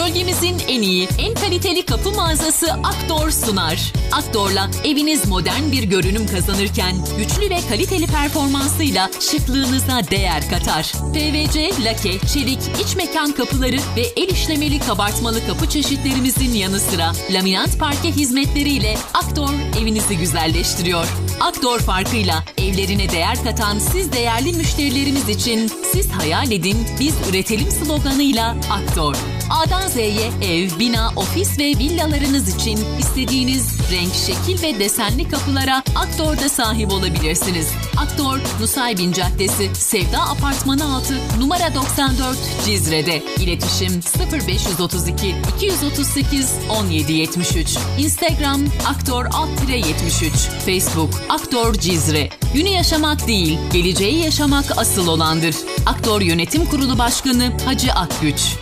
Bölgemizin en iyi, en kaliteli kapı mağazası Aktor sunar. Aktor'la eviniz modern bir görünüm kazanırken güçlü ve kaliteli performansıyla şıklığınıza değer katar. PVC, lake, çelik, iç mekan kapıları ve el işlemeli kabartmalı kapı çeşitlerimizin yanı sıra laminat parke hizmetleriyle Aktor evinizi güzelleştiriyor. Aktor farkıyla evlerine değer katan siz değerli müşterilerimiz için siz hayal edin biz üretelim sloganıyla Aktor. A'dan Z'ye ev, bina, ofis ve villalarınız için istediğiniz renk, şekil ve desenli kapılara Aktor'da sahip olabilirsiniz. Aktor, Nusaybin Caddesi, Sevda Apartmanı 6, numara 94 Cizre'de. İletişim 0532 238 1773. Instagram Aktor alt 73. Facebook Aktor Cizre. Günü yaşamak değil, geleceği yaşamak asıl olandır. Aktor Yönetim Kurulu Başkanı Hacı Akgüç.